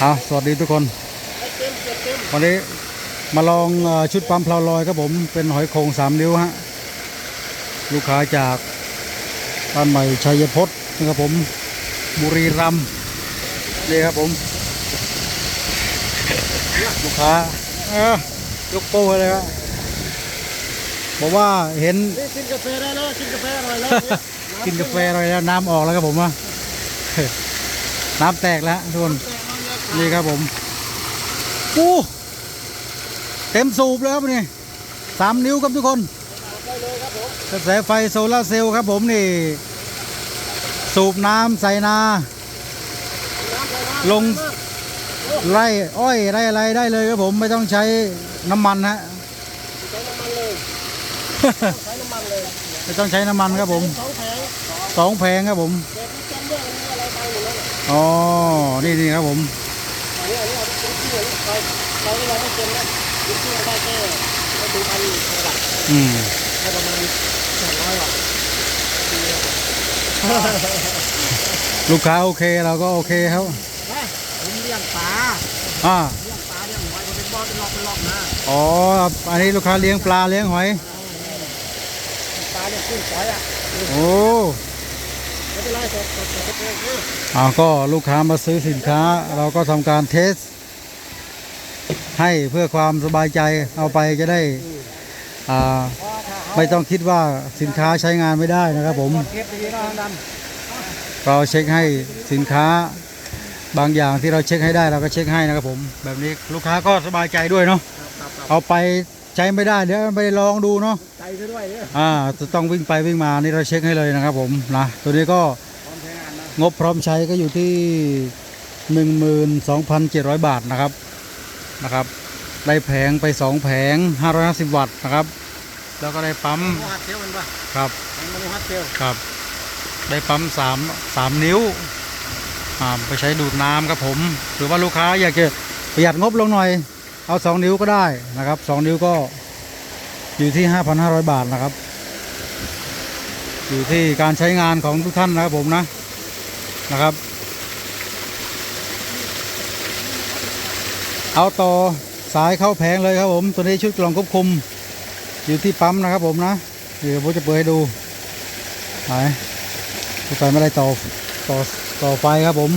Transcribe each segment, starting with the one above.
เอาสวัสดีทุกคน วันนี้มาลองเออชุดปั๊มเพลาลอยครับผมเป็นหอยโข่งสามนิ้วฮะลูกค้าจากบ้านใหม่ชัยพจน์นะครับผมบุรีรัมย์นี่ครับผมลูกค้าเออยกโป้เลยครับบอกว่าเห็นนี่กินกาแฟได้แล้วกินกาแฟอร่อยแล้วกินกาแฟอะไรแล้วน้ำออกแล้วครับผมว่า น้ำแตกแล้วทุกคนนี่ครับผมปูเต็มสูบเลยครับนี่สามนิ้วครับทุกคนกระแสไฟโซลาเซลล์ครับผมนี่ สูบน้ำใส่นา ลงไร่อ้อยไร่อะไรได้เลยครับผมไม่ต้องใช้น้ำมันฮะใช้น้ำมันเลยไม่ต้องใช้น้ำมันครับผมสองแผงครับผมเอ๋อ นี่นี่ครับผมอันนี้อันนี้เอาเป็นที่เลยไปไปที่เราไม่เต็มนะเป็นที่ได้แค่ไม่ถึงพันระดับอืมได้ประมาณสองร้อยวัตต์ลูกค้าโอเคเราก็โอเคครับนะผมเลี้ยงปลาอ่าเลี้ยงปลาเลี้ยงหอยผมเป็นบ่อเป็นรอบเป็นรอบนะอ๋ออันนี้ลูกค้าเลี้ยงปลาเลี้ยงหอยปลาเนี่ยขึ้นฝอยอะโอ้ อ่าก็ลูกค้ามาซื้อสินค้า เราก็ทำการเทส ให้เพื่อความสบายใจเอาไปจะได้อ่าไม่ต้องคิดว่าสินค้าใช้งานไม่ได้นะครับผมเราเช็คให้สินค้าบางอย่างที่เราเช็คให้ได้เราก็เช็คให้นะครับผม แบบนี้ลูกค้าก็สบายใจด้วยเนาะเอาไปใช้ไม่ได้เดี๋ยวไปลองดูเนาะ ซะด้วยเนี่ยอ่าจะต้องวิ่งไปวิ่งมานี่เราเช็คให้เลยนะครับผมนะตัวนี้ก็พร้อมใช้งานนะงบพร้อมใช้ก็อยู่ที่ 12,700 บาทนะครับนะครับ ได้แผงไป 2 แผง 550 วัตต์นะครับ แล้วก็ได้ปั๊มโมฮัตเซลมันปะครับแองโมฮัตเซลครับ ได้ปั๊ม3 3นิ้วอ่าไปใช้ดูดน้ำครับผม หรือว่าลูกค้าอยากจะประหยัดงบลงหน่อย เอา 2 นิ้วก็ได้นะครับ 2 นิ้วก็ อยู่ที่ 5,500 บาทนะครับ อยู่ที่การใช้งานของทุกท่านนะครับผมนะนะครับ เอาต่อสายเข้าแผงเลยครับผมตัวนี้ชุดกล่องควบคุม อยู่ที่ปั๊มนะครับผมนะเดี๋ยวผมจะเปิดให้ดูไหนสงสัยไม่ได้ต่อต่อต่อไฟครับผม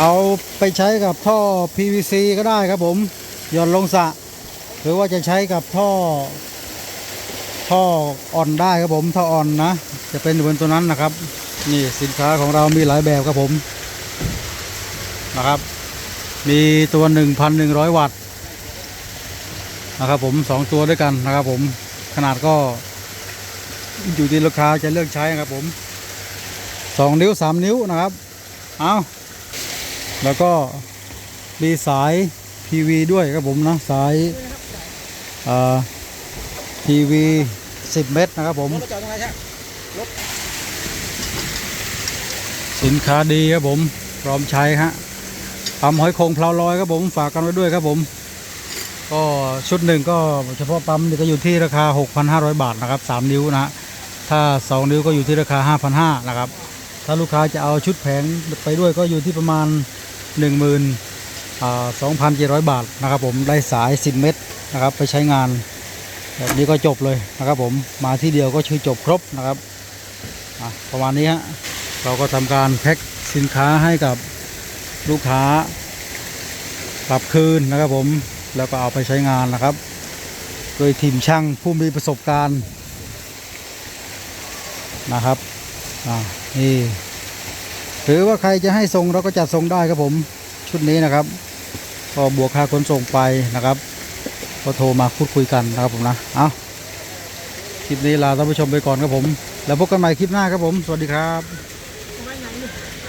เอาไปใช้กับท่อ PVC ก็ได้ครับผมหย่อนลงสระหรือว่าจะใช้กับท่อ ท่ออ่อนได้ครับผมท่ออ่อนนะ จะเป็นเหมือนตัวนั้นนะครับ นี่สินค้าของเรามีหลายแบบครับผมนะครับ มีตัว 1,100 วัตต์นะครับผมสองตัวด้วยกันนะครับผมขนาดก็อยู่ที่ลูกค้าจะเลือกใช้นะครับผมสองนิ้วสามนิ้วนะครับเอาแล้วก็มีสาย PV ด้วยครับผมนะสายอ่า PV 10 เมตรนะครับผมรถมาจอดตรงไหนใช่สินค้าดีครับผมพร้อมใช้ฮะปั๊มหอยโขงเพลาลอยครับผมฝากกันไว้ด้วยครับผม ก็ชุดหนึ่งก็เฉพาะปั๊มนี่ก็อยู่ที่ราคา 6,500 บาทนะครับ 3 นิ้วนะฮะถ้า 2 นิ้วก็อยู่ที่ราคา 5,500นะครับถ้าลูกค้าจะเอาชุดแผงไปด้วยก็อยู่ที่ประมาณ 10,000อ่า2,700 บาทนะครับผมได้สาย 10 เมตรนะครับไปใช้งาน แบบนี้ก็จบเลยนะครับผมมาที่เดียวก็ชื่อจบครบนะครับประมาณนี้ฮะเราก็ทำการแพ็คสินค้าให้กับลูกค้ากลับคืนนะครับผมแล้วก็เอาไปใช้งานนะครับ โดยทีมช่างผู้มีประสบการณ์นะครับนี่หรือว่าใครจะให้ส่งเราก็จัดส่งได้ครับผมชุดนี้นะครับ ก็บวกค่าขนส่งไปนะครับ ก็โทรมาพูดคุยกันนะครับผมนะเอาคลิปนี้ลาท่านผู้ชมไปก่อนครับผม แล้วพบกันใหม่คลิปหน้าครับผม สวัสดีครับ